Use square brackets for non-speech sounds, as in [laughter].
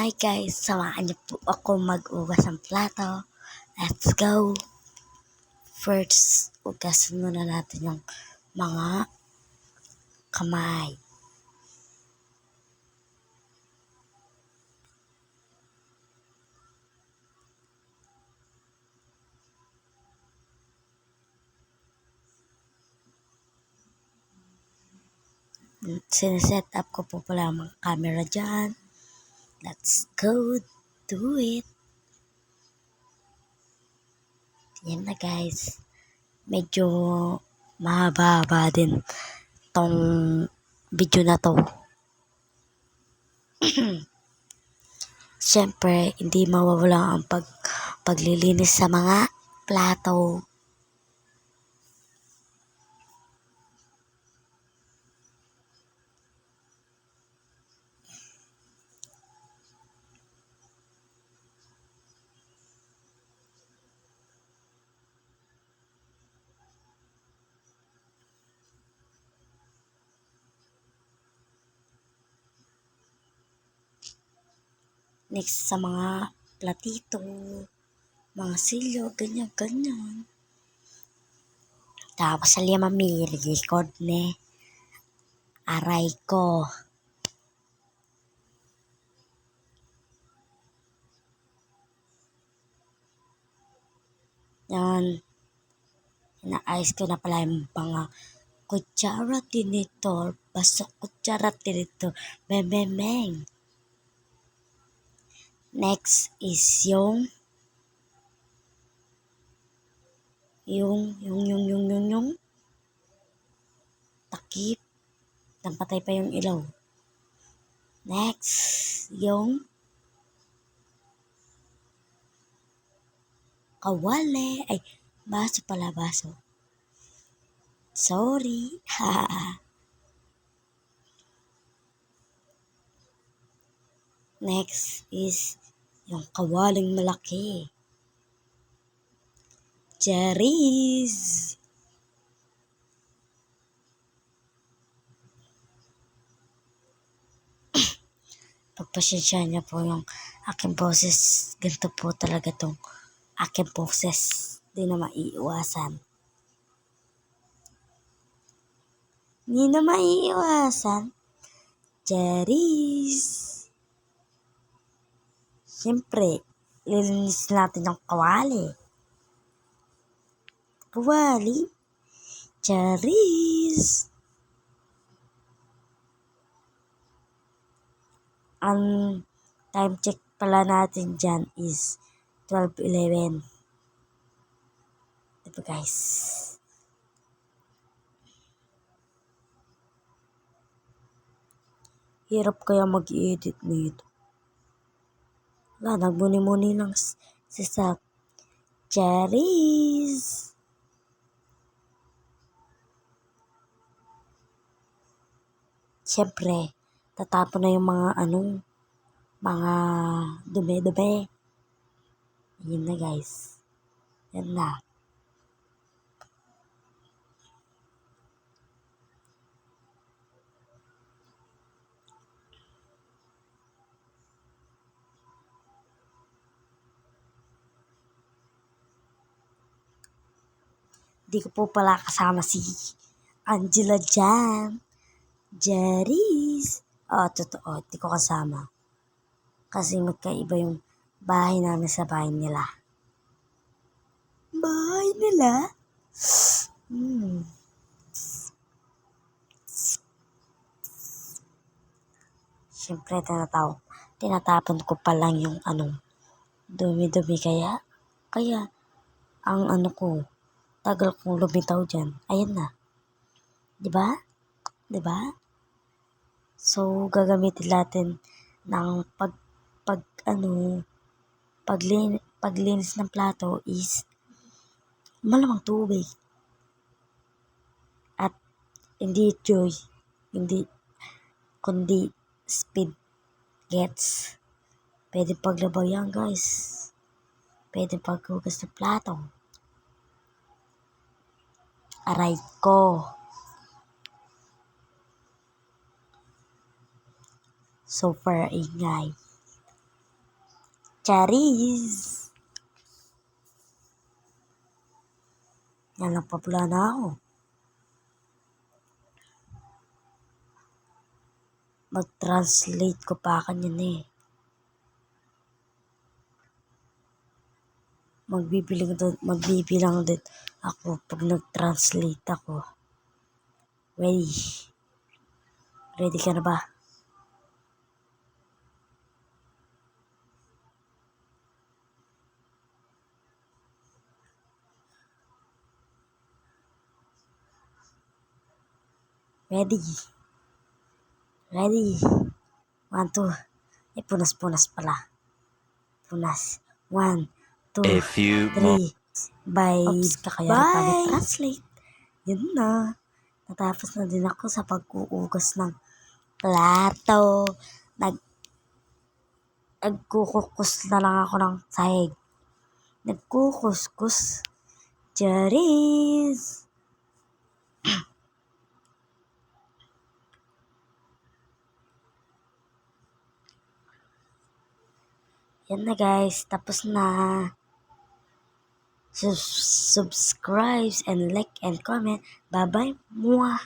Hi guys, samahan niyo po ako mag-ugas ng plato. Let's go! First, ugasan muna natin yung mga kamay. Sineset up ko po pala ang camera dyan. Let's go do it! Yan na guys. Medyo mahaba-haba din tong video na to. [clears throat] Siyempre, hindi mawawala ang pag paglilinis sa mga plato. Next sa mga platito, mga silyo, ganyan, ganyan. Tapos sa lima record ne. Aray ko. Yan. Inaayos ko na pala yung mga kutsara tinitor. Basok kutsara tinitor. Beng. Next is yung yung yung yung yung yung yung takip. Nampatay pa yung ilaw. Next, yung kawali. Ay, baso pala, baso. Sorry. [laughs] Next is yung kawaling malaki. Cherries. [clears throat] Pagpasensya niya po yung aking boses. Ganito po talaga tong aking boses. Di na maiiwasan. Di na maiiwasan. Cherries. Siyempre, lilinis natin yung kawali. Kawali. Cherries. Ang time check pala natin dyan is 12.11. Diba guys? Hirap kaya mag-edit nito. Wala, nagbuni-muni lang si Sap. Cherries! Siyempre, tatapon na yung mga anong, mga dumi-dumi. Yun na guys. Yan na. Di ko po pala kasama si Angela dyan. Jeris. Oh, totoo. Di ko kasama. Kasi magkaiba yung bahay namin sa bahay nila. Bahay nila? Hmm. Siyempre, tinataw, tinatapon ko pa lang yung anong dumi-dumi kaya. Kaya, ang ano ko, tagal kong lumitaw dyan. Ayan na. Diba? Diba? So, gagamitin natin ng pag, pag ano, paglin, paglinis ng plato is malamang tubig. At hindi joy, hindi, kundi speed gets. Pwede paglabaw yan guys. Pwede paghugas ng plato. Aray ko. Super ingay. Charis! Yan lang papula na ako. Mag-translate ko pa kanyan eh. Magbibilang doon, magbibilang din ako pag nag-translate ako. Ready? Ready ka na ba? Ready? Ready? One, two. Eh, punas-punas pala. Punas. One, two, A few more. Bye. Oops, pa translate Yun na. Natapos na din ako sa pag-uugas ng plato. Nag Nagkukukus na lang ako ng sahig. Nagkukuskus. Charis! [clears throat] Yan na guys, tapos na. Subscribe and like and comment. Bye-bye. Mwah.